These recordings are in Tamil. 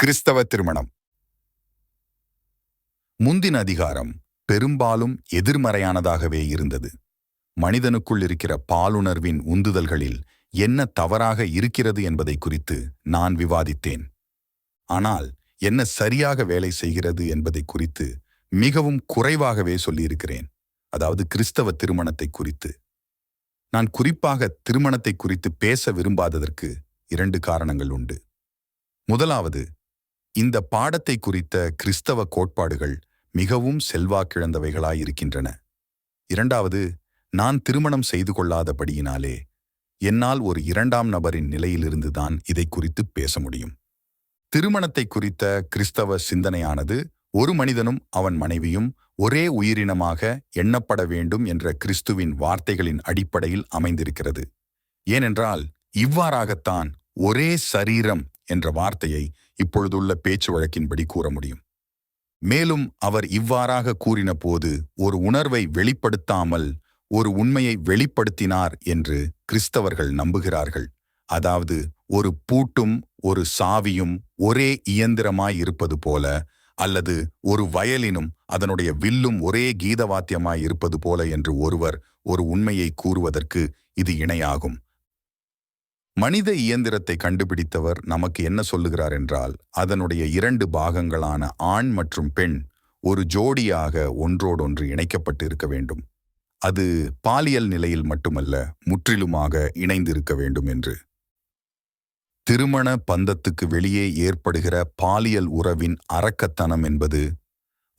கிறிஸ்தவ திருமணம். முந்தின அதிகாரம் பெரும்பாலும் எதிர்மறையானதாகவே இருந்தது. மனிதனுக்குள் இருக்கிற பாலுணர்வின் உந்துதல்களில் என்ன தவறாக இருக்கிறது என்பதை குறித்து நான் விவாதித்தேன். ஆனால் என்ன சரியாக வேலை செய்கிறது என்பதை குறித்து மிகவும் குறைவாகவே சொல்லியிருக்கிறேன். அதாவது கிறிஸ்தவ திருமணத்தை குறித்து. நான் குறிப்பாக திருமணத்தை குறித்து பேச விரும்பாததற்கு இரண்டு காரணங்கள் உண்டு. முதலாவது இந்த பாடத்தை குறித்த கிறிஸ்தவ கோட்பாடுகள் மிகவும் செல்வாக்கிழந்தவைகளாயிருக்கின்றன. இரண்டாவது நான் திருமணம் செய்து கொள்ளாதபடியினாலே என்னால் ஒரு இரண்டாம் நபரின் நிலையிலிருந்துதான் இதை குறித்து பேச முடியும். திருமணத்தை குறித்த கிறிஸ்தவ சிந்தனையானது ஒரு மனிதனும் அவன் மனைவியும் ஒரே உயிரினமாக எண்ணப்பட வேண்டும் என்ற கிறிஸ்துவின் வார்த்தைகளின் அடிப்படையில் அமைந்திருக்கிறது. ஏனென்றால் இவ்வாறாகத்தான் ஒரே சரீரம் என்ற வார்த்தையை இப்பொழுதுள்ள பேச்சு வழக்கின்படி கூற முடியும். மேலும் அவர் இவ்வாறாக கூறின போது ஒரு உணர்வை வெளிப்படுத்தாமல் ஒரு உண்மையை வெளிப்படுத்தினார் என்று கிறிஸ்தவர்கள் நம்புகிறார்கள். அதாவது ஒரு பூட்டும் ஒரு சாவியும் ஒரே இயந்திரமாய் இருப்பது போல அல்லது ஒரு வயலினும் அதனுடைய வில்லும் ஒரே கீதவாத்தியமாய் இருப்பது போல என்று ஒருவர் ஒரு உண்மையை கூறுவதற்கு இது இணையாகும். மனித இயந்திரத்தை கண்டுபிடித்தவர் நமக்கு என்ன சொல்லுகிறார் என்றால் அதனுடைய இரண்டு பாகங்களான ஆண் மற்றும் பெண் ஒரு ஜோடியாக ஒன்றோடொன்று இணைக்கப்பட்டு இருக்க வேண்டும். அது பாலியல் நிலையில் மட்டுமல்ல முற்றிலுமாக இணைந்திருக்க வேண்டும் என்று. திருமண பந்தத்துக்கு வெளியே ஏற்படுகிற பாலியல் உறவின் அரக்கத்தனம் என்பது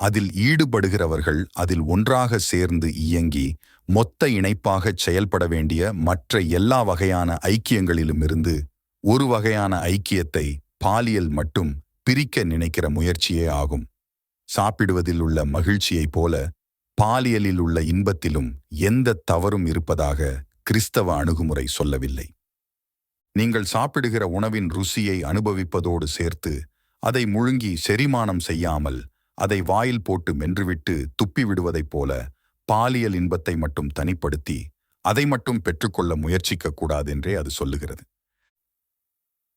அதில் ஈடுபடுகிறவர்கள் அதில் ஒன்றாக சேர்ந்து இயங்கி மொத்த இணைப்பாகச் செயல்பட வேண்டிய மற்ற எல்லா வகையான ஐக்கியங்களிலுமிருந்து ஒரு வகையான ஐக்கியத்தை பாலியல் மட்டும் பிரிக்க நினைக்கிற முயற்சியே ஆகும். சாப்பிடுவதில் உள்ள மகிழ்ச்சியைப் போல பாலியலில் உள்ள இன்பத்திலும் எந்த தவறும் இருப்பதாக கிறிஸ்தவ அணுகுமுறை சொல்லவில்லை. நீங்கள் சாப்பிடுகிற உணவின் ருசியை அனுபவிப்பதோடு சேர்த்து அதை முழுங்கி செரிமானம் செய்யாமல் அதை வாயில் போட்டு மென்றுவிட்டு துப்பி விடுவதைப் போல பாலியல் இன்பத்தை மட்டும் தனிப்படுத்தி அதை மட்டும் பெற்றுக்கொள்ள முயற்சிக்க கூடாதென்றே அது சொல்லுகிறது.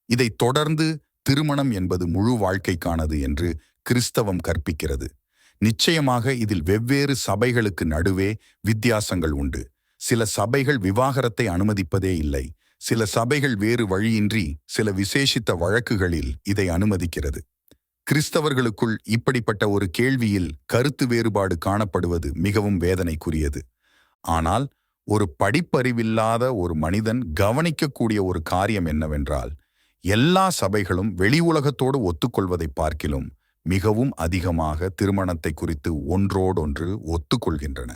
இதை தொடர்ந்து திருமணம் என்பது முழு வாழ்க்கைக்கானது என்று கிறிஸ்தவம் கற்பிக்கிறது. நிச்சயமாக இதில் வெவ்வேறு சபைகளுக்கு நடுவே வித்தியாசங்கள் உண்டு. சில சபைகள் விவாகரத்தை அனுமதிப்பதே இல்லை. சில சபைகள் வேறு வழியின்றி சில விசேஷித்த வழக்குகளில் இதை அனுமதிக்கிறது. கிறிஸ்தவர்களுக்குள் இப்படிப்பட்ட ஒரு கேள்வியில் கருத்து வேறுபாடு காணப்படுவது மிகவும் வேதனைக்குரியது. ஆனால் ஒரு படிப்பறிவில்லாத ஒரு மனிதன் கவனிக்கக்கூடிய ஒரு காரியம் என்னவென்றால் எல்லா சபைகளும் வெளி உலகத்தோடு ஒத்துக்கொள்வதை பார்க்கிலும் மிகவும் அதிகமாக திருமணத்தை குறித்து ஒன்றோடொன்று ஒத்துக்கொள்கின்றன.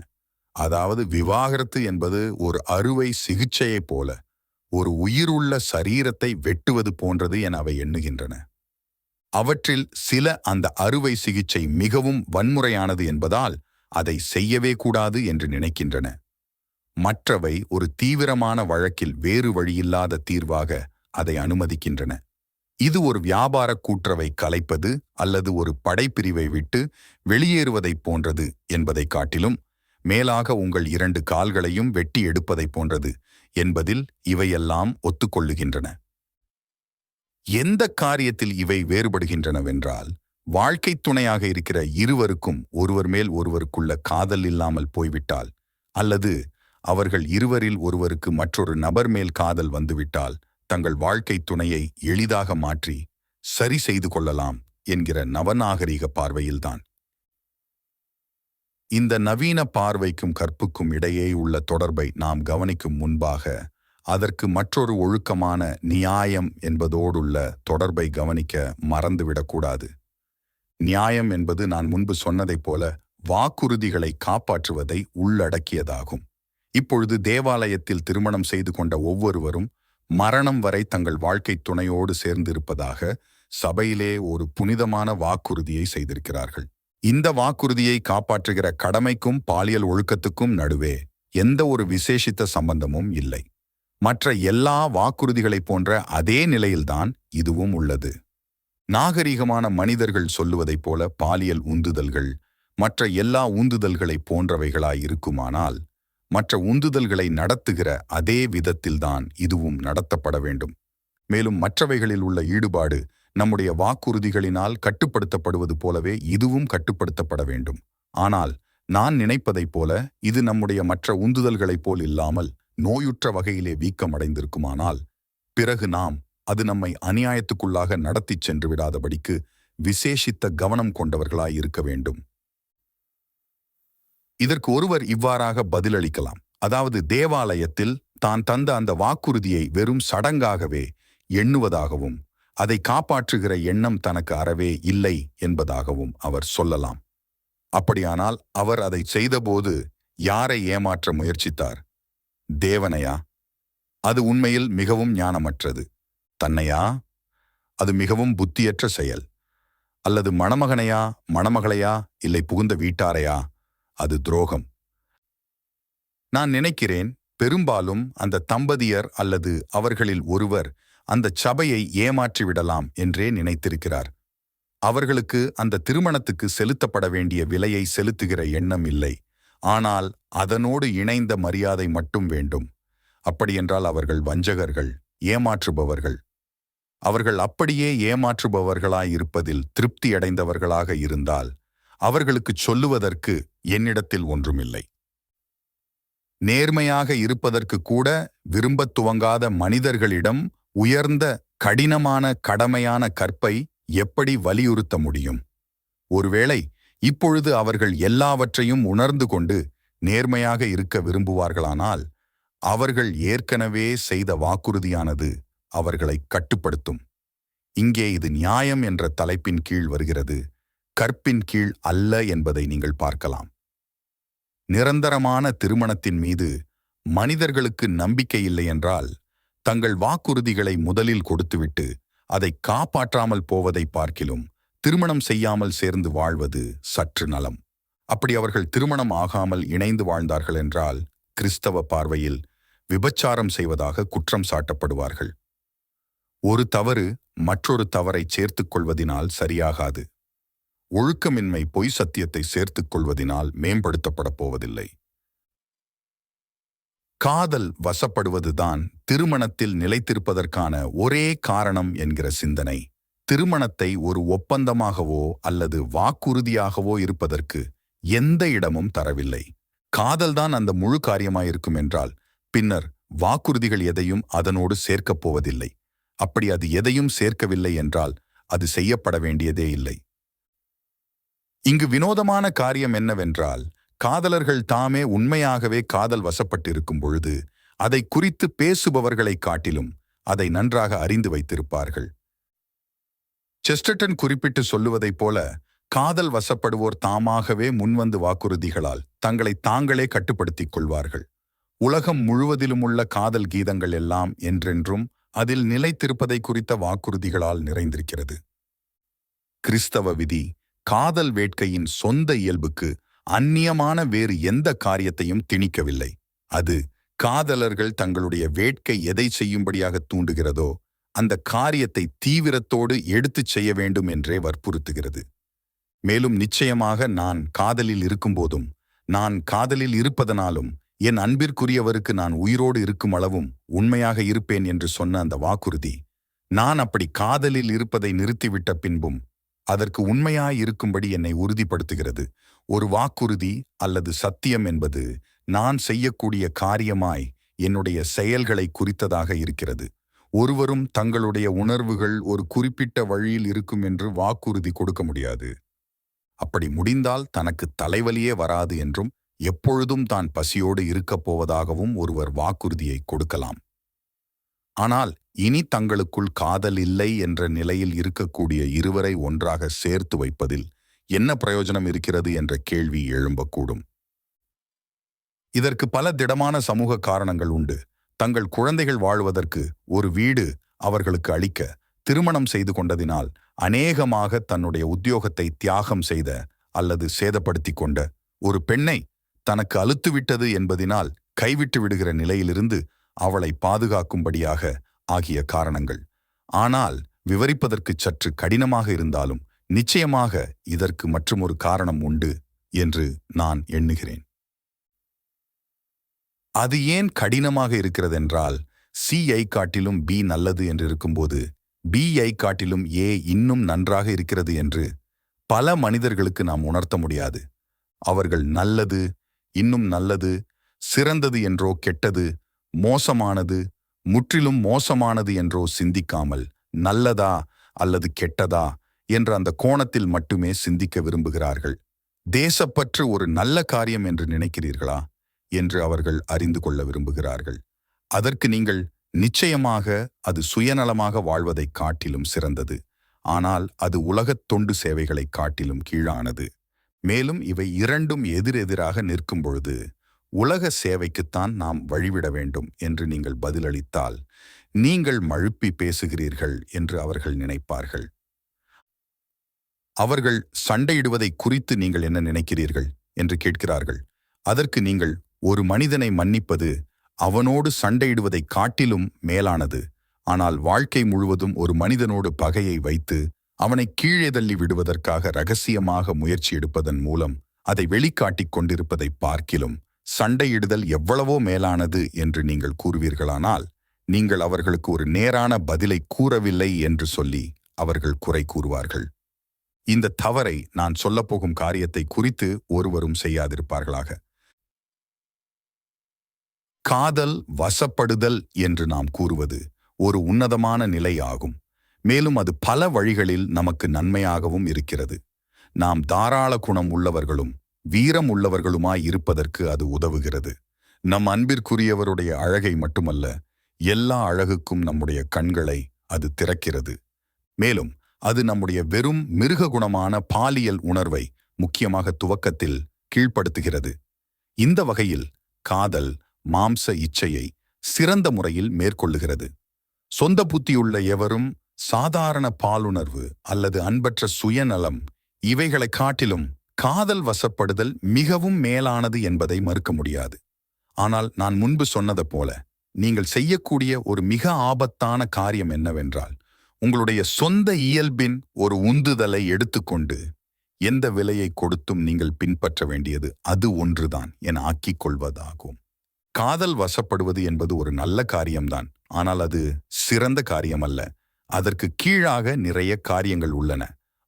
அதாவது விவாகரத்து என்பது ஒரு அறுவை சிகிச்சையைப் போல ஒரு உயிருள்ள சரீரத்தை வெட்டுவது போன்றது என அவை எண்ணுகின்றன. அவற்றில் சில அந்த அறுவை சிகிச்சை மிகவும் வன்முறையானது என்பதால் அதை செய்யவே கூடாது என்று நினைக்கின்றன. மற்றவை ஒரு தீவிரமான வழக்கில் வேறு வழியில்லாத தீர்வாக அதை அனுமதிக்கின்றன. இது ஒரு வியாபார கூற்றவை கலைப்பது அல்லது ஒரு படைப்பிரிவை விட்டு வெளியேறுவதைப் போன்றது என்பதைக் காட்டிலும் மேலாக உங்கள் இரண்டு கால்களையும் வெட்டி எடுப்பதைப் போன்றது என்பதில் இவையெல்லாம் ஒத்துக்கொள்ளுகின்றன. எந்த காரியத்தில் இவை வேறுபடுகின்றனவென்றால் வாழ்க்கை துணையாக இருக்கிற இருவருக்கும் ஒருவர் மேல் ஒருவருக்குள்ள காதல் இல்லாமல் போய்விட்டால் அல்லது அவர்கள் இருவரில் ஒருவருக்கு மற்றொரு நபர் மேல் காதல் வந்துவிட்டால் தங்கள் வாழ்க்கை துணையை எளிதாக மாற்றி சரி செய்து கொள்ளலாம் என்கிற நவநாகரீக பார்வையில்தான். இந்த நவீன பார்வைக்கும் கற்புக்கும் இடையே உள்ள தொடர்பை நாம் கவனிக்கும் முன்பாக அதற்கு மற்றொரு ஒழுக்கமான நியாயம் என்பதோடுள்ள தொடர்பை கவனிக்க மறந்துவிடக்கூடாது. நியாயம் என்பது நான் முன்பு சொன்னதைப் போல வாக்குறுதிகளை காப்பாற்றுவதை உள்ளடக்கியதாகும். இப்பொழுது தேவாலயத்தில் திருமணம் செய்து கொண்ட ஒவ்வொருவரும் மரணம் வரை தங்கள் வாழ்க்கை துணையோடு சேர்ந்திருப்பதாக சபையிலே ஒரு புனிதமான வாக்குறுதியை செய்திருக்கிறார்கள். இந்த வாக்குறுதியை காப்பாற்றுகிற கடமைக்கும் பாலியல் ஒழுக்கத்துக்கும் நடுவே எந்த ஒரு விசேஷித்த சம்பந்தமும் இல்லை. மற்ற எல்லா வாக்குறுதிகளைப் போன்ற அதே நிலையில்தான் இதுவும் உள்ளது. நாகரிகமான மனிதர்கள் சொல்லுவதைப் போல பாலியல் உந்துதல்கள் மற்ற எல்லா உந்துதல்களைப் போன்றவைகளாய் இருக்குமானால் மற்ற உந்துதல்களை நடத்துகிற அதே விதத்தில்தான் இதுவும் நடத்தப்பட வேண்டும். மேலும் மற்றவைகளில் உள்ள ஈடுபாடு நம்முடைய வாக்குறுதிகளினால் கட்டுப்படுத்தப்படுவது போலவே இதுவும் கட்டுப்படுத்தப்பட வேண்டும். ஆனால் நான் நினைப்பதைப் போல இது நம்முடைய மற்ற உந்துதல்களைப் போல் இல்லாமல் நோயுற்ற வகையிலே வீக்கமடைந்திருக்குமானால் பிறகு நாம் அது நம்மை அநியாயத்துக்குள்ளாக நடத்திச் சென்று விடாதபடிக்கு விசேஷித்த கவனம் கொண்டவர்களாய் இருக்க வேண்டும். இதற்கு ஒருவர் இவ்வாறாக பதிலளிக்கலாம். அதாவது தேவாலயத்தில் தான் தந்த அந்த வாக்குறுதியை வெறும் சடங்காகவே எண்ணுவதாகவும் அதை காப்பாற்றுகிற எண்ணம் தனக்கு அறவே இல்லை என்பதாகவும் அவர் சொல்லலாம். அப்படியானால் அவர் அதை செய்தபோது யாரை ஏமாற்ற முயற்சித்தார்? தேவனையா? அது உண்மையில் மிகவும் ஞானமற்றது. தன்னையா? அது மிகவும் புத்தியற்ற செயல். அல்லது மணமகனையா? மணமகளையா? இல்லை புகுந்த வீட்டாரையா? அது துரோகம். நான் நினைக்கிறேன் பெரும்பாலும் அந்த தம்பதியர் அல்லது அவர்களில் ஒருவர் அந்த சபையை ஏமாற்றிவிடலாம் என்றே நினைத்திருக்கிறார். அவர்களுக்கு அந்த திருமணத்துக்கு செலுத்தப்பட வேண்டிய விலையை செலுத்துகிற எண்ணம் இல்லை. ஆனால் அதனோடு இணைந்த மரியாதை மட்டும் வேண்டும். அப்படியென்றால் அவர்கள் வஞ்சகர்கள் ஏமாற்றுபவர்கள். அவர்கள் அப்படியே ஏமாற்றுபவர்களாயிருப்பதில் திருப்தியடைந்தவர்களாக இருந்தால் அவர்களுக்குச் சொல்லுவதற்கு என்னிடத்தில் ஒன்றுமில்லை. நேர்மையாக இருப்பதற்கு கூட விரும்பத் துவங்காத மனிதர்களிடம் உயர்ந்த கடினமான கடமையான கற்பை எப்படி வலியுறுத்த முடியும்? ஒருவேளை இப்பொழுது அவர்கள் எல்லாவற்றையும் உணர்ந்து கொண்டு நேர்மையாக இருக்க விரும்புவார்களானால் அவர்கள் ஏற்கனவே செய்த வாக்குறுதியானது அவர்களை கட்டுப்படுத்தும். இங்கே இது நியாயம் என்ற தலைப்பின் கீழ் வருகிறது. கற்பின் கீழ் அல்ல என்பதை நீங்கள் பார்க்கலாம். நிரந்தரமான திருமணத்தின் மீது மனிதர்களுக்கு நம்பிக்கை இல்லை என்றால் தங்கள் வாக்குறுதிகளை முதலில் கொடுத்துவிட்டு அதை காப்பாற்றாமல் போவதை பார்க்கிலும் திருமணம் செய்யாமல் சேர்ந்து வாழ்வது சற்று நலம். அப்படி அவர்கள் திருமணம் ஆகாமல் இணைந்து வாழ்ந்தார்கள் என்றால் கிறிஸ்தவ பார்வையில் விபச்சாரம் செய்வதாக குற்றம் சாட்டப்படுவார்கள். ஒரு தவறு மற்றொரு தவறை சேர்த்துக் கொள்வதினால் சரியாகாது. ஒழுக்கமின்மை பொய் சத்தியத்தை சேர்த்துக் கொள்வதினால் மேம்படுத்தப்படப் போவதில்லை. காதல் வசப்படுவதுதான் திருமணத்தில் நிலைத்திருப்பதற்கான ஒரே காரணம் என்கிற சிந்தனை. திருமணத்தை ஒரு ஒப்பந்தமாகவோ அல்லது வாக்குறுதியாகவோ இருப்பதற்கு எந்த இடமும் தரவில்லை. காதல்தான் அந்த முழு காரியமாயிருக்கும் என்றால் பின்னர் வாக்குறுதிகள் எதையும் அதனோடு சேர்க்கப் போவதில்லை. அப்படி அது எதையும் சேர்க்கவில்லை என்றால் அது செய்யப்பட வேண்டியதே இல்லை. இங்கு வினோதமான காரியம் என்னவென்றால் காதலர்கள் தாமே உண்மையாகவே காதல் வசப்பட்டிருக்கும் பொழுது அதை குறித்து பேசுபவர்களைக் காட்டிலும் அதை நன்றாக அறிந்து வைத்திருப்பார்கள். செஸ்டர்டன் குறிப்பிட்டு சொல்லுவதைப் போல காதல் வசப்படுவோர் தாமாகவே முன்வந்து வாக்குறுதிகளால் தங்களை தாங்களே கட்டுப்படுத்திக் கொள்வார்கள். உலகம் முழுவதிலும் உள்ள காதல் கீதங்கள் எல்லாம் என்றென்றும் அதில் நிலைத்திருப்பதை குறித்த வாக்குறுதிகளால் நிறைந்திருக்கிறது. கிறிஸ்தவ விதி காதல் வேட்கையின் சொந்த இயல்புக்கு அந்நியமான வேறு எந்த காரியத்தையும் திணிக்கவில்லை. அது காதலர்கள் தங்களுடைய வேட்கை எதை செய்யும்படியாக தூண்டுகிறதோ அந்த காரியத்தை தீவிரத்தோடு எடுத்துச் செய்ய வேண்டும் என்றே வற்புறுத்துகிறது. மேலும் நிச்சயமாக நான் காதலில் இருக்கும்போதும் நான் காதலில் இருப்பதனாலும் என் அன்பிற்குரியவருக்கு நான் உயிரோடு இருக்கும் அளவும் உண்மையாக இருப்பேன் என்று சொன்ன அந்த வாக்குறுதி நான் அப்படி காதலில் இருப்பதை நிறுத்திவிட்ட பின்பும் அதற்கு உண்மையாயிருக்கும்படி என்னை உறுதிப்படுத்துகிறது. ஒரு வாக்குறுதி அல்லது சத்தியம் என்பது நான் செய்யக்கூடிய காரியமாய் என்னுடைய செயல்களை குறித்ததாக இருக்கிறது. ஒருவரும் தங்களுடைய உணர்வுகள் ஒரு குறிப்பிட்ட வழியில் இருக்கும் என்று வாக்குறுதி கொடுக்க முடியாது. அப்படி முடிந்தால் தனக்கு தலைவலியே வராது என்றும் எப்பொழுதும் தான் பசியோடு இருக்கப் போவதாகவும் ஒருவர் வாக்குறுதியை கொடுக்கலாம். ஆனால் இனி தங்களுக்குள் காதல் இல்லை என்ற நிலையில் இருக்கக்கூடிய இருவரை ஒன்றாக சேர்த்து வைப்பதில் என்ன பிரயோஜனம் இருக்கிறது என்ற கேள்வி எழும்பக்கூடும். இதற்கு பல திடமான சமூக காரணங்கள் உண்டு. தங்கள் குழந்தைகள் வாழ்வதற்கு ஒரு வீடு அவர்களுக்கு அளிக்க திருமணம் செய்து கொண்டதினால் அநேகமாக தன்னுடைய உத்தியோகத்தை தியாகம் செய்த அல்லது சேதப்படுத்திக் கொண்ட ஒரு பெண்ணை தனக்கு அழுத்துவிட்டது என்பதினால் கைவிட்டு விடுகிற நிலையிலிருந்து அவளை பாதுகாக்கும்படியாக ஆகிய காரணங்கள். ஆனால் விவரிப்பதற்கு சற்று கடினமாக இருந்தாலும் நிச்சயமாக இதற்கு மற்றுமொரு காரணம் உண்டு என்று நான் எண்ணுகிறேன். அது ஏன் கடினமாக இருக்கிறதென்றால் சிஐ காட்டிலும் பி நல்லது என்று இருக்கும்போது பிஐ காட்டிலும் ஏ இன்னும் நன்றாக இருக்கிறது என்று பல மனிதர்களுக்கு நாம் உணர்த்த முடியாது. அவர்கள் நல்லது இன்னும் நல்லது சிறந்தது என்றோ கெட்டது மோசமானது முற்றிலும் மோசமானது என்றோ சிந்திக்காமல் நல்லதா அல்லது கெட்டதா என்ற அந்த கோணத்தில் மட்டுமே சிந்திக்க விரும்புகிறார்கள். தேசப்பற்று ஒரு நல்ல காரியம் என்று நினைக்கிறீர்களா? என்று அவர்கள் அறிந்து கொள்ள விரும்புகிறார்கள். அதற்கு நீங்கள் நிச்சயமாக அது சுயநலமாக வாழ்வதைக் காட்டிலும் சிறந்தது. ஆனால் அது உலகத் தொண்டு சேவைகளைக் காட்டிலும் கீழானது. மேலும் இவை இரண்டும் எதிரெதிராக நிற்கும் பொழுது உலக சேவைக்குத்தான் நாம் வழிவிட வேண்டும் என்று நீங்கள் பதிலளித்தால் நீங்கள் மழுப்பி பேசுகிறீர்கள் என்று அவர்கள் நினைப்பார்கள். அவர்கள் சண்டையிடுவதை குறித்து நீங்கள் என்ன நினைக்கிறீர்கள்? என்று கேட்கிறார்கள். அதற்கு நீங்கள் ஒரு மனிதனை மன்னிப்பது அவனோடு சண்டையிடுவதைக் காட்டிலும் மேலானது. ஆனால் வாழ்க்கை முழுவதும் ஒரு மனிதனோடு பகையை வைத்து அவனை கீழே தள்ளி விடுவதற்காக ரகசியமாக முயற்சி எடுப்பதன் மூலம் அதை வெளிக்காட்டிக் கொண்டிருப்பதைப் பார்க்கிலும் சண்டையிடுதல் எவ்வளவோ மேலானது என்று நீங்கள் கூறுவீர்களானால் நீங்கள் அவர்களுக்கு ஒரு நேரான பதிலை கூறவில்லை என்று சொல்லி அவர்கள் குறை கூறுவார்கள். இந்த தவறை நான் சொல்லப்போகும் காரியத்தை குறித்து ஒருவரும் செய்யாதிருப்பார்களாக. காதல் வசப்படுதல் என்று நாம் கூறுவது ஒரு உன்னதமான நிலை ஆகும் மேலும் அது பல வழிகளில் நமக்கு நன்மையாகவும் இருக்கிறது. நாம் தாராள குணம் உள்ளவர்களும் வீரம் உள்ளவர்களுமாய் இருப்பதற்கு அது உதவுகிறது. நம் அன்பிற்குரியவருடைய அழகை மட்டுமல்ல எல்லா அழகுக்கும் நம்முடைய கண்களை அது திறக்கிறது. மேலும் அது நம்முடைய வெறும் மிருக குணமான பாலியல் உணர்வை முக்கியமாக துவக்கத்தில் கீழ்ப்படுத்துகிறது. இந்த வகையில் காதல் மாம்ச இச்சையை சிறந்த முறையில் மேற்கொள்ளுகிறது. சொந்த புத்தியுள்ள எவரும் சாதாரண பாலுணர்வு அல்லது அன்பற்ற சுயநலம் இவைகளைக் காட்டிலும் காதல் வசப்படுதல் மிகவும் மேலானது என்பதை மறுக்க முடியாது. ஆனால் நான் முன்பு சொன்னது போல நீங்கள் செய்யக்கூடிய ஒரு மிக ஆபத்தான காரியம் என்னவென்றால் உங்களுடைய சொந்த இயல்பின் ஒரு உந்துதலை எடுத்துக்கொண்டு எந்த விலையை கொடுத்தும் நீங்கள் பின்பற்ற வேண்டியது அது ஒன்றுதான் என ஆக்கிக் கொள்வதாகும். காதல் வசப்படுவது என்பது ஒரு நல்ல காரியம்தான். ஆனால் அது சிறந்த காரியம் அல்ல அதற்கு கீழாக நிறைய காரியங்கள் உள்ளன.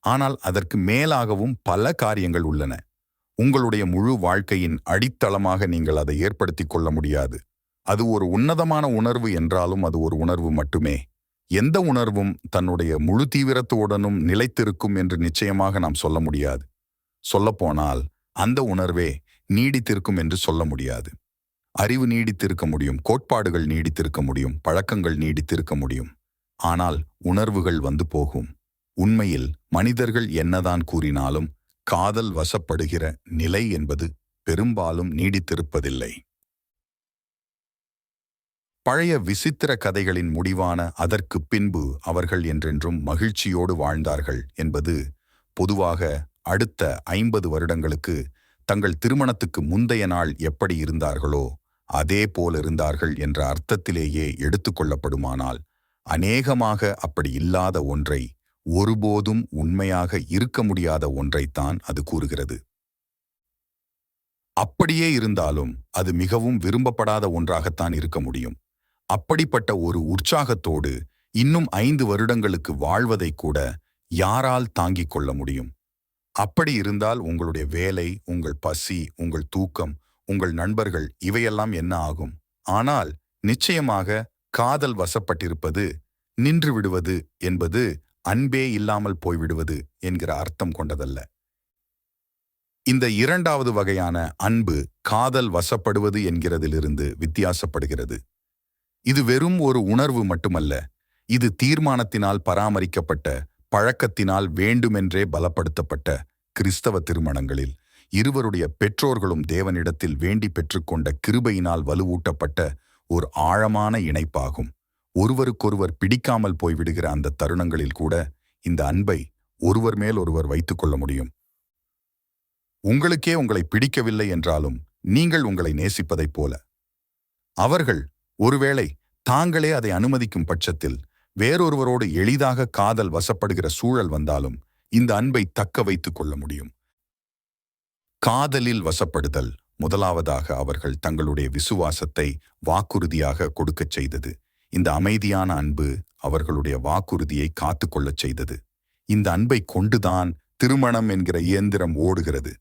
ஆனால் அதற்கு மேலாகவும் பல காரியங்கள் உள்ளன. உங்களுடைய முழு வாழ்க்கையின் அடித்தளமாக நீங்கள் அதை ஏற்படுத்திக் கொள்ள முடியாது. அது ஒரு உன்னதமான உணர்வு என்றாலும் அது ஒரு உணர்வு மட்டுமே. எந்த உணர்வும் தன்னுடைய முழு தீவிரத்துடனும் நிலைத்திருக்கும் என்று நிச்சயமாக நாம் சொல்ல முடியாது. சொல்லப்போனால் அந்த உணர்வே நீடித்திருக்கும் என்று சொல்ல முடியாது. அறிவு நீடித்திருக்க முடியும் கோட்பாடுகள் நீடித்திருக்க முடியும் பழக்கங்கள் நீடித்திருக்க முடியும். ஆனால் உணர்வுகள் வந்து போகும். உண்மையில் மனிதர்கள் என்னதான் கூறினாலும் காதல் வசப்படுகிற நிலை என்பது பெரும்பாலும் நீடித்திருப்பதில்லை. பழைய விசித்திர கதைகளின் முடிவான அதற்குப் பின்பு அவர்கள் என்றென்றும் மகிழ்ச்சியோடு வாழ்ந்தார்கள் என்பது பொதுவாக அடுத்த ஐம்பது வருடங்களுக்கு தங்கள் திருமணத்துக்கு முந்தைய நாள் எப்படி இருந்தார்களோ அதே போல் இருந்தார்கள் என்ற அர்த்தத்திலேயே எடுத்துக்கொள்ளப்படுமானால் அநேகமாக அப்படி இல்லாத ஒன்றை ஒருபோதும் உண்மையாக இருக்க முடியாத ஒன்றைத்தான் அது கூறுகிறது. அப்படியே இருந்தாலும் அது மிகவும் விரும்பப்படாத ஒன்றாகத்தான் இருக்க முடியும். அப்படிப்பட்ட ஒரு உற்சாகத்தோடு இன்னும் ஐந்து வருடங்களுக்கு வாழ்வதை கூட யாரால் தாங்கிக் கொள்ள முடியும்? அப்படி இருந்தால் உங்களுடைய வேலை உங்கள் பசி உங்கள் தூக்கம் உங்கள் நண்பர்கள் இவையெல்லாம் என்ன ஆகும்? ஆனால் நிச்சயமாக காதல் வசப்பட்டிருப்பது நின்று விடுவது என்பது அன்பே இல்லாமல் போய்விடுவது என்கிற அர்த்தம் கொண்டதல்ல. இந்த இரண்டாவது வகையான அன்பு காதல் வசப்படுவது என்கிறதிலிருந்து வித்தியாசப்படுகிறது. இது வெறும் ஒரு உணர்வு மட்டுமல்ல இது தீர்மானத்தினால் பராமரிக்கப்பட்ட பழக்கத்தினால் வேண்டுமென்றே பலப்படுத்தப்பட்ட கிறிஸ்தவ திருமணங்களில். இருவருடைய பெற்றோர்களும் தேவனிடத்தில் வேண்டி பெற்றுக்கொண்ட கிருபையினால் வலுவூட்டப்பட்ட ஒரு ஆழமான இணைப்பாகும். ஒருவருக்கொருவர் பிடிக்காமல் போய்விடுகிற அந்த தருணங்களில் கூட இந்த அன்பை ஒருவர் மேல் ஒருவர் வைத்துக் கொள்ள முடியும். உங்களுக்கே உங்களை பிடிக்கவில்லை என்றாலும் நீங்கள் உங்களை நேசிப்பதைப் போல. அவர்கள் ஒருவேளை தாங்களே அதை அனுமதிக்கும் பட்சத்தில் வேறொருவரோடு எளிதாக காதல் வசப்படுகிற சூழல் வந்தாலும் இந்த அன்பை தக்க வைத்துக் கொள்ள முடியும். காதலில் வசப்படுதல் முதலாவதாக அவர்கள் தங்களுடைய விசுவாசத்தை வாக்குறுதியாக கொடுக்கச் செய்தது. இந்த அமைதியான அன்பு அவர்களுடைய வாக்குறுதியை காத்துக்கொள்ளச் செய்தது. இந்த அன்பை கொண்டுதான் திருமணம் என்கிற இயந்திரம் ஓடுகிறது.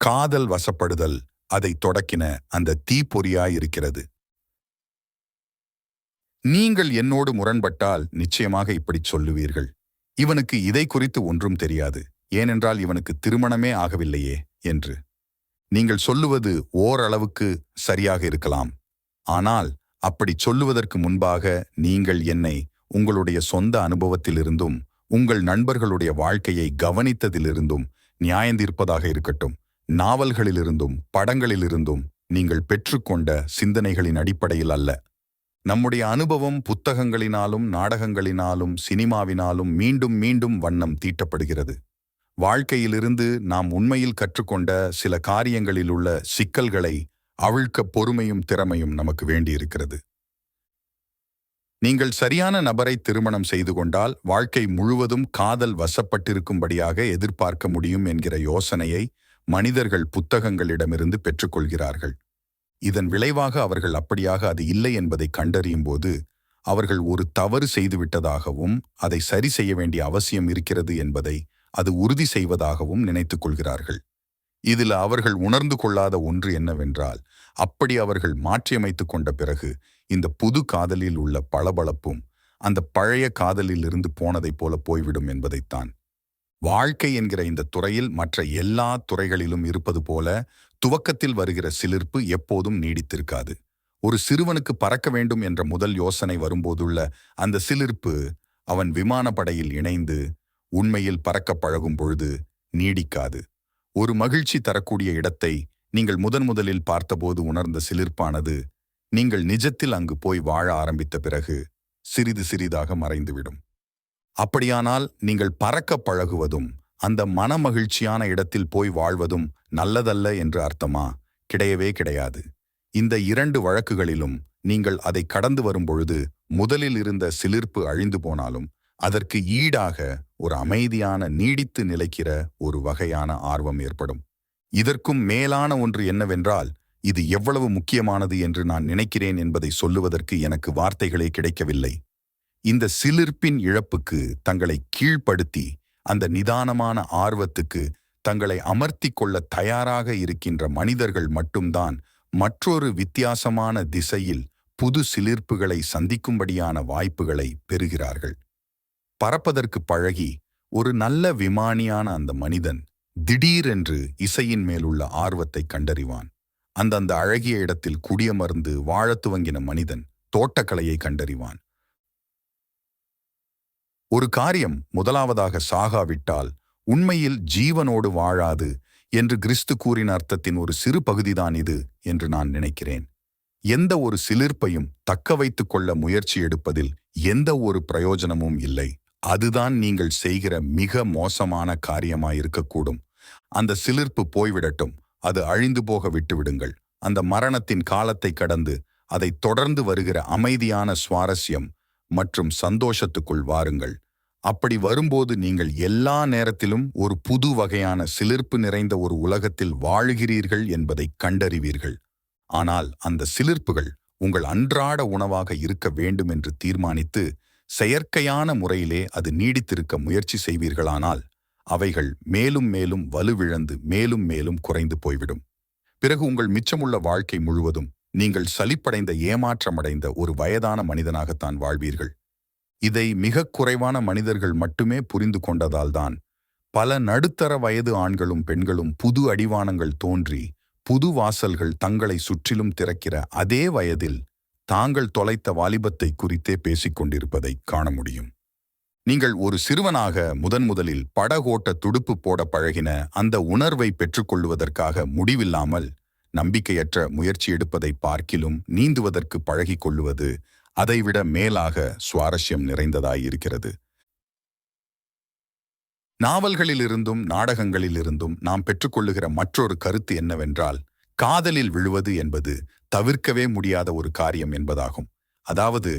காதல் வசப்படுதல் அதை தொடக்கின அந்த தீப்பொறியாயிருக்கிறது. நீங்கள் என்னோடு முரண்பட்டால் நிச்சயமாக இப்படிச் சொல்லுவீர்கள். இவனுக்கு இதை குறித்து ஒன்றும் தெரியாது. ஏனென்றால் இவனுக்கு திருமணமே ஆகவில்லையே என்று. நீங்கள் சொல்லுவது ஓரளவுக்கு சரியாக இருக்கலாம். ஆனால் அப்படி சொல்லுவதற்கு முன்பாக நீங்கள் என்னை உங்களுடைய சொந்த அனுபவத்திலிருந்தும் உங்கள் நண்பர்களுடைய வாழ்க்கையை கவனித்ததிலிருந்தும் நியாயந்தீர்ப்பதாக இருக்கட்டும் நாவல்களிலிருந்தும் படங்களிலிருந்தும் நீங்கள் பெற்றுக்கொண்ட சிந்தனைகளின் அடிப்படையில் அல்ல. நம்முடைய அனுபவம் புத்தகங்களினாலும் நாடகங்களினாலும் சினிமாவினாலும் மீண்டும் மீண்டும் வண்ணம் தீட்டப்படுகிறது. வாழ்க்கையிலிருந்து நாம் உண்மையில் கற்றுக்கொண்ட சில காரியங்களில் உள்ள சிக்கல்களை அவிழ்க்க பொறுமையும் திறமையும் நமக்கு வேண்டியிருக்கிறது. நீங்கள் சரியான நபரை திருமணம் செய்து கொண்டால் வாழ்க்கை முழுவதும் காதல் வசப்பட்டிருக்கும்படியாக எதிர்பார்க்க முடியும் என்கிற யோசனையை மனிதர்கள் புத்தகங்களிடமிருந்து பெற்றுக்கொள்கிறார்கள். இதன் விளைவாக அவர்கள் அப்படியாக அது இல்லை என்பதை கண்டறியும் போது அவர்கள் ஒரு தவறு செய்துவிட்டதாகவும் அதை சரி செய்ய வேண்டிய அவசியம் இருக்கிறது என்பதை அது உறுதி செய்வதாகவும் நினைத்துக் கொள்கிறார்கள். இதில் அவர்கள் உணர்ந்து கொள்ளாத ஒன்று என்னவென்றால் அப்படி அவர்கள் மாற்றியமைத்துக் கொண்ட பிறகு இந்த புது காதலில் உள்ள பளபளப்பும் அந்த பழைய காதலில் இருந்து போனதைப் போல போய்விடும் என்பதைத்தான். வாழ்க்கை என்கிற இந்த துறையில் மற்ற எல்லா துறைகளிலும் இருப்பது போல துவக்கத்தில் வருகிற சிலிர்ப்பு எப்போதும் நீடித்திருக்காது. ஒரு சிறுவனுக்கு பறக்க வேண்டும் என்ற முதல் யோசனை வரும்போதுள்ள அந்த சிலிர்ப்பு அவன் விமானப்படையில் இணைந்து உண்மையில் பறக்க பழகும் பொழுது நீடிக்காது. ஒரு மகிழ்ச்சி தரக்கூடிய இடத்தை நீங்கள் முதன் முதலில் பார்த்தபோது உணர்ந்த சிலிர்ப்பானது நீங்கள் நிஜத்தில் அங்கு போய் வாழ ஆரம்பித்த பிறகு சிறிது சிறிதாக மறைந்துவிடும். அப்படியானால் நீங்கள் பறக்க பழகுவதும் அந்த மனமகிழ்ச்சியான இடத்தில் போய் வாழ்வதும் நல்லதல்ல என்று அர்த்தமா? கிடையவே கிடையாது. இந்த இரண்டு வழக்குகளிலும் நீங்கள் அதை கடந்து வரும்பொழுது முதலில் இருந்த சிலிர்ப்பு அழிந்து போனாலும் அதற்கு ஈடாக ஒரு அமைதியான நீடித்து நிலைக்கிற ஒரு வகையான ஆர்வம் ஏற்படும். இதற்கும் மேலான ஒன்று என்னவென்றால் இது எவ்வளவு முக்கியமானது என்று நான் நினைக்கிறேன் என்பதை சொல்லுவதற்கு எனக்கு வார்த்தைகளே கிடைக்கவில்லை. இந்த சிலிர்ப்பின் இழப்புக்கு தங்களை கீழ்ப்படுத்தி அந்த நிதானமான ஆர்வத்துக்கு தங்களை அமர்த்திக் கொள்ள தயாராக இருக்கின்ற மனிதர்கள் மட்டும்தான் மற்றொரு வித்தியாசமான திசையில் புது சிலிர்ப்புகளை சந்திக்கும்படியான வாய்ப்புகளை பெறுகிறார்கள். பறப்பதற்கு பழகி ஒரு நல்ல விமானியான அந்த மனிதன் திடீரென்று இசையின் மேலுள்ள ஆர்வத்தை கண்டறிவான். அந்தந்த அழகிய இடத்தில் குடியமர்ந்து வாழத் துவங்கின மனிதன் தோட்டக்கலையை கண்டறிவான். ஒரு காரியம் முதலாவதாக சாகாவிட்டால் உண்மையில் ஜீவனோடு வாழாது என்று கிறிஸ்து கூறின அர்த்தத்தின் ஒரு சிறு பகுதிதான் இது என்று நான் நினைக்கிறேன். எந்த ஒரு சிலிர்ப்பையும் தக்க வைத்துக் கொள்ள முயற்சி எடுப்பதில் எந்த ஒரு பிரயோஜனமும் இல்லை. அதுதான் நீங்கள் செய்கிற மிக மோசமான காரியமாயிருக்கக்கூடும். அந்த சிலிர்ப்பு போய்விடட்டும். அது அழிந்து போக விட்டுவிடுங்கள். அந்த மரணத்தின் காலத்தை கடந்து அதை தொடர்ந்து வருகிற அமைதியான சுவாரஸ்யம் மற்றும் சந்தோஷத்துக்குள் வாருங்கள். அப்படி வரும்போது நீங்கள் எல்லா நேரத்திலும் ஒரு புது வகையான சிலிர்ப்பு நிறைந்த ஒரு உலகத்தில் வாழுகிறீர்கள் என்பதை கண்டறிவீர்கள். ஆனால் அந்த சிலிர்ப்புகள் உங்கள் அன்றாட உணவாக இருக்க வேண்டும் என்று தீர்மானித்து செயற்கையான முறையிலே அது நீடித்திருக்க முயற்சி செய்வீர்களானால் அவைகள் மேலும் மேலும் வலுவிழந்து மேலும் மேலும் குறைந்து போய்விடும். பிறகு உங்கள் மிச்சமுள்ள வாழ்க்கை முழுவதும் நீங்கள் சலிப்படைந்த ஏமாற்றமடைந்த ஒரு வயதான மனிதனாகத்தான் வாழ்வீர்கள். இதை மிகக் குறைவான மனிதர்கள் மட்டுமே புரிந்து கொண்டதால்தான் பல நடுத்தர வயது ஆண்களும் பெண்களும் புது அடிவானங்கள் தோன்றி புது வாசல்கள் தங்களை சுற்றிலும் திறக்கிற அதே வயதில் தாங்கள் தொலைத்த வாலிபத்தை குறித்தே பேசிக்கொண்டிருப்பதை காண முடியும். நீங்கள் ஒரு சிறுவனாக முதன் முதலில் படகோட்ட துடுப்பு போட பழகின அந்த உணர்வை பெற்றுக்கொள்வதற்காக முடிவில்லாமல் நம்பிக்கையற்ற முயற்சி எடுப்பதை பார்க்கிலும் நீந்துவதற்கு பழகிக் கொள்ளுவது அதைவிட மேலாக சுவாரஸ்யம் நிறைந்ததாயிருக்கிறது. நாவல்களிலிருந்தும் நாடகங்களிலிருந்தும் நாம் பெற்றுக்கொள்ளுகிற மற்றொரு கருத்து என்னவென்றால் காதலில் விழுவது என்பது தவிர்க்கவே முடியாத ஒரு காரியம் என்பதாகும். அதாவது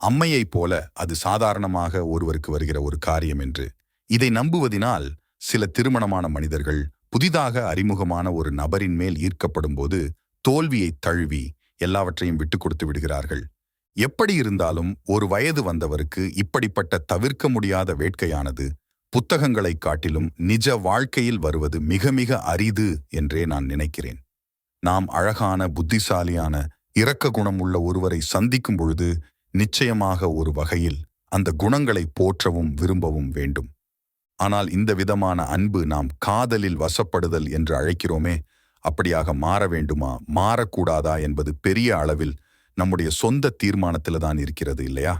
அம்மையைப் போல அது சாதாரணமாக ஒருவருக்கு வருகிற ஒரு காரியம் என்று. இதை நம்புவதினால் சில திருமணமான மனிதர்கள் புதிதாக அறிமுகமான ஒரு நபரின் மேல் ஈர்க்கப்படும் போது தோல்வியை தழுவி எல்லாவற்றையும் விட்டு கொடுத்து விடுகிறார்கள். எப்படி இருந்தாலும் ஒரு வயது வந்தவருக்கு இப்படிப்பட்ட தவிர்க்க முடியாத வேட்கையானது புத்தகங்களை காட்டிலும் நிஜ வாழ்க்கையில் வருவது மிக மிக அரிது என்றே நான் நினைக்கிறேன். நாம் அழகான புத்திசாலியான இரக்க குணம் உள்ள ஒருவரை சந்திக்கும் பொழுது நிச்சயமாக ஒரு வகையில் அந்த குணங்களை போற்றவும் விரும்பவும் வேண்டும். ஆனால் இந்த விதமான அன்பு நாம் காதலில் வசப்படுதல் என்று அழைக்கிறோமே அப்படியாக மாற வேண்டுமா? மாறக்கூடாதா என்பது பெரிய அளவில் நம்முடைய சொந்த தீர்மானத்தில் தான் இருக்கிறது இல்லையா?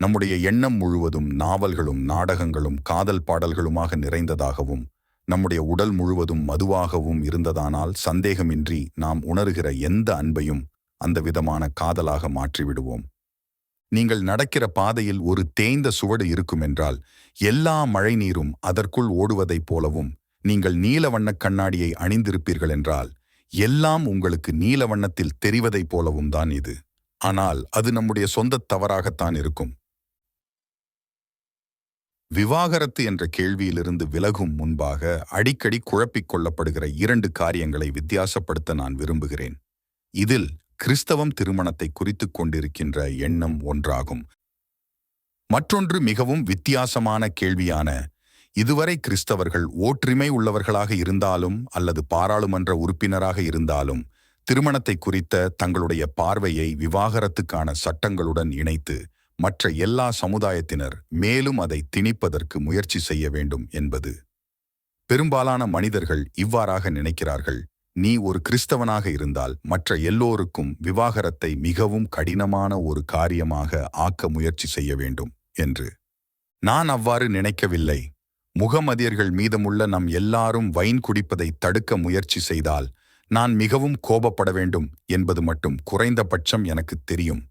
நம்முடைய எண்ணம் முழுவதும் நாவல்களும் நாடகங்களும் காதல் பாடல்களுமாக நிறைந்ததாகவும் நம்முடைய உடல் முழுவதும் மதுவாகவும் இருந்ததானால் சந்தேகமின்றி நாம் உணர்கிற எந்த அன்பையும் அந்த விதமான காதலாக மாற்றிவிடுவோம். நீங்கள் நடக்கிற பாதையில் ஒரு தேய்ந்த சுவடு இருக்குமென்றால் எல்லா மழை நீரும் அதற்குள் ஓடுவதைப் போலவும் நீங்கள் நீல வண்ணக் கண்ணாடியை அணிந்திருப்பீர்கள் என்றால் எல்லாம் உங்களுக்கு நீல வண்ணத்தில் தெரிவதைப் போலவும் தான் இது. ஆனால் அது நம்முடைய சொந்தத் தவறாகத்தான் இருக்கும். விவாகரத்து என்ற கேள்வியிலிருந்து விலகும் முன்பாக அடிக்கடி குழப்பிக் கொள்ளப்படுகிற இரண்டு காரியங்களை வித்தியாசப்படுத்த நான் விரும்புகிறேன். இதில் கிறிஸ்தவம் திருமணத்தை குறித்துக் கொண்டிருக்கின்ற எண்ணம் ஒன்றாகும். மற்றொன்று மிகவும் வித்தியாசமான கேள்வியான இதுவரை கிறிஸ்தவர்கள் ஓற்றுமை உள்ளவர்களாக இருந்தாலும் அல்லது பாராளுமன்ற உறுப்பினராக இருந்தாலும் திருமணத்தை குறித்த தங்களுடைய பார்வையை விவாகரத்துக்கான சட்டங்களுடன் இணைத்து மற்ற எல்லா சமுதாயத்தினர் மேலும் அதை திணிப்பதற்கு முயற்சி செய்ய வேண்டும் என்பது. பெரும்பாலான மனிதர்கள் இவ்வாறாக நினைக்கிறார்கள் நீ ஒரு கிறிஸ்தவனாக இருந்தால் மற்ற எல்லோருக்கும் விவாகரத்தை மிகவும் கடினமான ஒரு காரியமாக ஆக்க முயற்சி செய்ய வேண்டும் என்று. நான் அவ்வாறு நினைக்கவில்லை. முகமதியர்கள் மீதமுள்ள நம் எல்லாரும் வைன் குடிப்பதை தடுக்க முயற்சி செய்தால் நான் மிகவும் கோபப்பட வேண்டும் என்பது மட்டும் குறைந்தபட்சம் எனக்கு தெரியும்.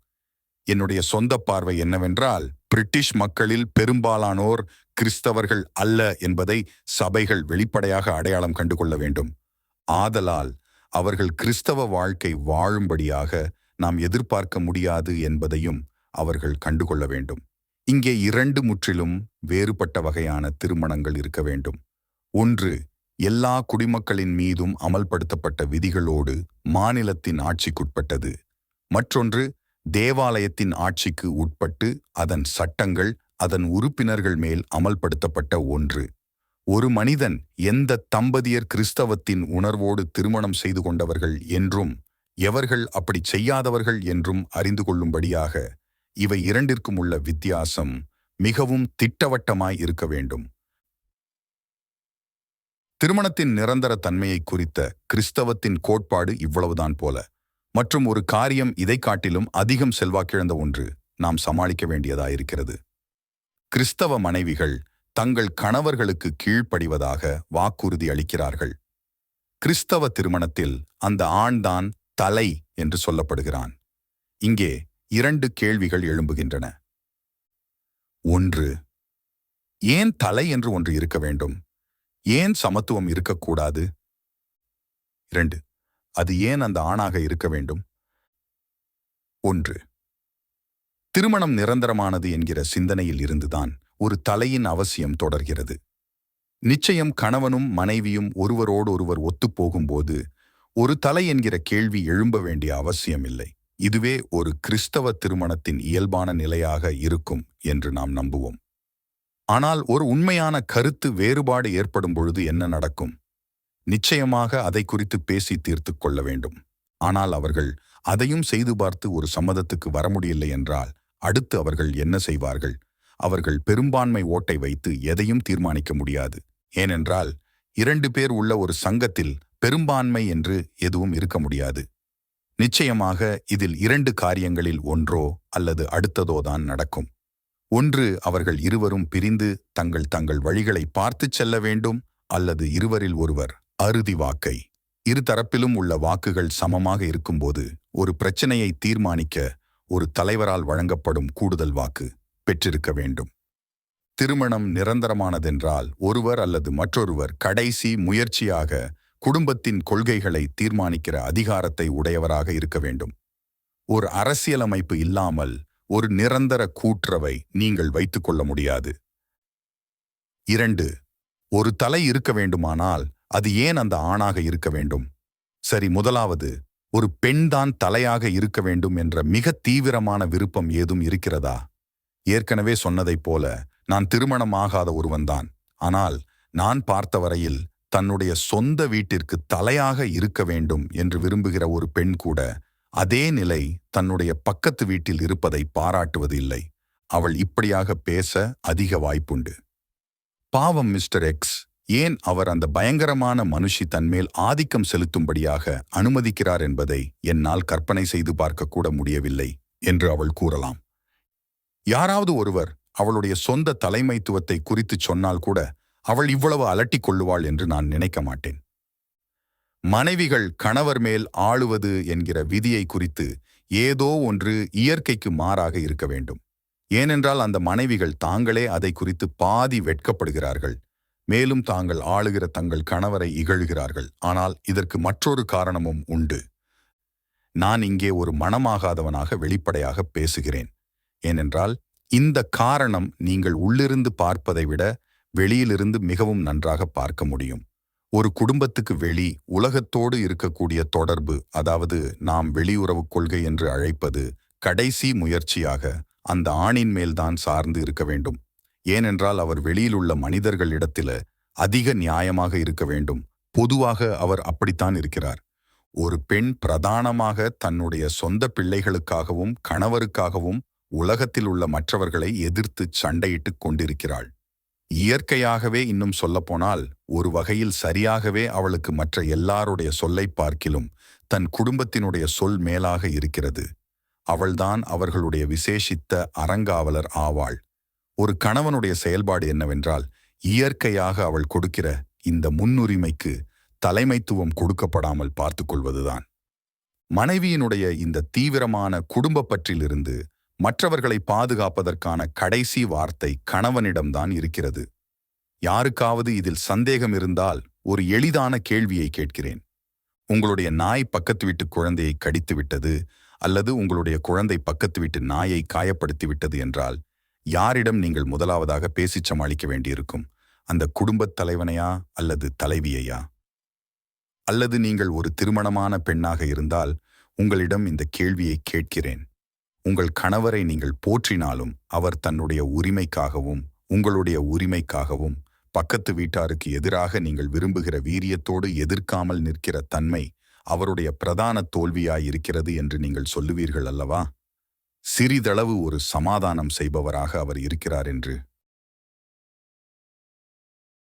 என்னுடைய சொந்த பார்வை என்னவென்றால் பிரிட்டிஷ் மக்களில் பெரும்பாலானோர் கிறிஸ்தவர்கள் அல்ல என்பதை சபைகள் வெளிப்படையாக அடையாளம் கண்டுகொள்ள வேண்டும். ஆதலால் அவர்கள் கிறிஸ்தவ வாழ்க்கை வாழும்படியாக நாம் எதிர்பார்க்க முடியாது என்பதையும் அவர்கள் கண்டுகொள்ள வேண்டும். இங்கே இரண்டு முற்றிலும் வேறுபட்ட வகையான திருமணங்கள் இருக்க வேண்டும். ஒன்று எல்லா குடிமக்களின் மீதும் அமல்படுத்தப்பட்ட விதிகளோடு மாநிலத்தின் ஆட்சிக்குட்பட்டது. மற்றொன்று தேவாலயத்தின் ஆட்சிக்கு உட்பட்டு அதன் சட்டங்கள் அதன் உறுப்பினர்கள் மேல் அமல்படுத்தப்பட்ட ஒன்று. ஒரு மனிதன் எந்த தம்பதியர் கிறிஸ்தவத்தின் உணர்வோடு திருமணம் செய்து கொண்டவர்கள் என்றும் எவர்கள் அப்படி செய்யாதவர்கள் என்றும் அறிந்து கொள்ளும்படியாக இவை இரண்டிற்கும் உள்ள வித்தியாசம் மிகவும் திட்டவட்டமாய் இருக்க வேண்டும். திருமணத்தின் நிரந்தர தன்மையை குறித்த கிறிஸ்தவத்தின் கோட்பாடு இவ்வளவுதான் போல. மற்றும் ஒரு காரியம் இதை காட்டிலும் அதிகம் செல்வாக்கிழந்த ஒன்று நாம் சமாளிக்க வேண்டியதாயிருக்கிறது. கிறிஸ்தவ மனைவிகள் தங்கள் கணவர்களுக்கு கீழ்ப்படிவதாக வாக்குறுதி அளிக்கிறார்கள். கிறிஸ்தவ திருமணத்தில் அந்த ஆண்தான் தலை என்று சொல்லப்படுகிறான். இங்கே இரண்டு கேள்விகள் எழும்புகின்றன. ஒன்று ஏன் தலை என்று ஒன்று இருக்க வேண்டும்? ஏன் சமத்துவம் இருக்கக்கூடாது? இரண்டு அது ஏன் அந்த ஆணாக இருக்க வேண்டும்? ஒன்று. திருமணம் நிரந்தரமானது என்கிற சிந்தனையில் இருந்துதான் ஒரு தலையின் அவசியம் தொடர்கிறது. நிச்சயம் கணவனும் மனைவியும் ஒருவரோடொருவர் ஒத்துப்போகும்போது ஒரு தலை என்கிற கேள்வி எழும்ப வேண்டிய அவசியமில்லை. இதுவே ஒரு கிறிஸ்தவ திருமணத்தின் இயல்பான நிலையாக இருக்கும் என்று நாம் நம்புவோம். ஆனால் ஒரு உண்மையான கருத்து வேறுபாடு ஏற்படும் பொழுது என்ன நடக்கும்? நிச்சயமாக அதை குறித்து பேசி தீர்த்து கொள்ள வேண்டும். ஆனால் அவர்கள் அதையும் செய்து பார்த்து ஒரு சம்மதத்துக்கு வர முடியவில்லை என்றால் அடுத்து அவர்கள் என்ன செய்வார்கள்? அவர்கள் பெரும்பான்மை ஓட்டை வைத்து எதையும் தீர்மானிக்க முடியாது. ஏனென்றால் இரண்டு பேர் உள்ள ஒரு சங்கத்தில் பெரும்பான்மை என்று எதுவும் இருக்க முடியாது. நிச்சயமாக இதில் இரண்டு காரியங்களில் ஒன்றோ அல்லது அடுத்ததோதான் நடக்கும். ஒன்று அவர்கள் இருவரும் பிரிந்து தங்கள் தங்கள் வழிகளை பார்த்துச் செல்ல வேண்டும் அல்லது இருவரில் ஒருவர் அறுதி வாக்கை. இரு தரப்பிலும் உள்ள வாக்குகள் சமமாக இருக்கும்போது ஒரு பிரச்சனையை தீர்மானிக்க ஒரு தலைவரால் வழங்கப்படும் கூடுதல் வாக்கு பெற்றிருக்க வேண்டும். திருமணம் நிரந்தரமானதென்றால் ஒருவர் அல்லது மற்றொருவர் கடைசி முயற்சியாக குடும்பத்தின் கொள்கைகளை தீர்மானிக்கிற அதிகாரத்தை உடையவராக இருக்க வேண்டும். ஒரு அரசியலமைப்பு இல்லாமல் ஒரு நிரந்தர கூற்றவை நீங்கள் வைத்துக் கொள்ள முடியாது. இரண்டு ஒரு தலை இருக்க வேண்டுமானால் அது ஏன் அந்த ஆணாக இருக்க வேண்டும்? சரி முதலாவது ஒரு பெண்தான் தலையாக இருக்க வேண்டும் என்ற மிக தீவிரமான விருப்பம் ஏதும் இருக்கிறதா? ஏற்கனவே சொன்னதைப் போல நான் திருமணமாகாத ஒருவன்தான் ஆனால் நான் பார்த்த வரையில் தன்னுடைய சொந்த வீட்டிற்கு தலையாக இருக்க வேண்டும் என்று விரும்புகிற ஒரு பெண் கூட அதே நிலை தன்னுடைய பக்கத்து வீட்டில் இருப்பதை பாராட்டுவது இல்லை அவள் இப்படியாக பேச அதிக வாய்ப்புண்டு. பாவம் மிஸ்டர் எக்ஸ் ஏன் அவர் அந்த பயங்கரமான மனுஷி தன்மேல் ஆதிக்கம் செலுத்தும்படியாக அனுமதிக்கிறார் என்பதை என்னால் கற்பனை செய்து பார்க்கக்கூட முடியவில்லை என்று அவள் கூறலாம். யாராவது ஒருவர் அவளுடைய சொந்த தலைமைத்துவத்தை குறித்துச் சொன்னால் கூட அவள் இவ்வளவு அலட்டிக் கொள்ளுவாள் என்று நான் நினைக்க மாட்டேன். மனைவிகள் கணவர் மேல் ஆளுவது என்கிற விதியை குறித்து ஏதோ ஒன்று இயற்கைக்கு மாறாக இருக்க வேண்டும். ஏனென்றால் அந்த மனைவிகள் தாங்களே அதை குறித்து பாதி வெட்கப்படுகிறார்கள். மேலும் தாங்கள் ஆளுகிற தங்கள் கணவரை இகழ்கிறார்கள். ஆனால் இதற்கு மற்றொரு காரணமும் உண்டு. நான் இங்கே ஒரு மனமாகாதவனாக வெளிப்படையாக பேசுகிறேன். ஏனென்றால் இந்த காரணம் நீங்கள் உள்ளிருந்து பார்ப்பதை விட வெளியிலிருந்து மிகவும் நன்றாக பார்க்க முடியும். ஒரு குடும்பத்துக்கு வெளி உலகத்தோடு இருக்கக்கூடிய தொடர்பு அதாவது நாம் வெளியுறவுக் கொள்கை என்று அழைப்பது கடைசி முயற்சியாக அந்த ஆணின் மேல்தான் சார்ந்து இருக்க வேண்டும். ஏனென்றால் அவர் வெளியில் உள்ள மனிதர்களிடத்தில அதிக நியாயமாக இருக்க வேண்டும். பொதுவாக அவர் அப்படித்தான் இருக்கிறார். ஒரு பெண் பிரதானமாக தன்னுடைய சொந்த பிள்ளைகளுக்காகவும் கணவருக்காகவும் உலகத்தில் உள்ள மற்றவர்களை எதிர்த்து சண்டையிட்டுக் கொண்டிருக்கிறாள். இயற்கையாகவே இன்னும் சொல்லப்போனால் ஒரு வகையில் சரியாகவே அவளுக்கு மற்ற எல்லாருடைய சொல்லை பார்க்கிலும் தன் குடும்பத்தினுடைய சொல் மேலாக இருக்கிறது. அவள்தான் அவர்களுடைய விசேஷித்த அறங்காவலர் ஆவாள். ஒரு கணவனுடைய செயல்பாடு என்னவென்றால் இயற்கையாக அவள் கொடுக்கிற இந்த முன்னுரிமைக்கு தலைமைத்துவம் கொடுக்கப்படாமல் பார்த்துக்கொள்வதுதான் மனைவியினுடைய இந்த தீவிரமான குடும்ப பற்றிலிருந்து மற்றவர்களை பாதுகாப்பதற்கான கடைசி வார்த்தை கணவனிடம்தான் இருக்கிறது. யாருக்காவது இதில் சந்தேகம் இருந்தால் ஒரு எளிதான கேள்வியை கேட்கிறேன். உங்களுடைய நாய் பக்கத்து வீட்டு குழந்தையை கடித்து விட்டது அல்லது உங்களுடைய குழந்தை பக்கத்து வீட்டு நாயை காயப்படுத்தி விட்டது என்றால் யாரிடம் நீங்கள் முதலாவதாக பேசிச் சமாளிக்க வேண்டியிருக்கும்? அந்த குடும்பத் தலைவனையா அல்லது தலைவியையா? அல்லது நீங்கள் ஒரு திருமணமான பெண்ணாக இருந்தால் உங்களிடம் இந்த கேள்வியை கேட்கிறேன். உங்கள் கணவரை நீங்கள் போற்றினாலும் அவர் தன்னுடைய உரிமைக்காகவும் உங்களுடைய உரிமைக்காகவும் பக்கத்து வீட்டாருக்கு எதிராக நீங்கள் விரும்புகிற வீரியத்தோடு எதிர்க்காமல் நிற்கிற தன்மை அவருடைய பிரதான தோல்வியாயிருக்கிறது என்று நீங்கள் சொல்லுவீர்கள் அல்லவா? சிறிதளவு ஒரு சமாதானம் செய்பவராக அவர் இருக்கிறார் என்று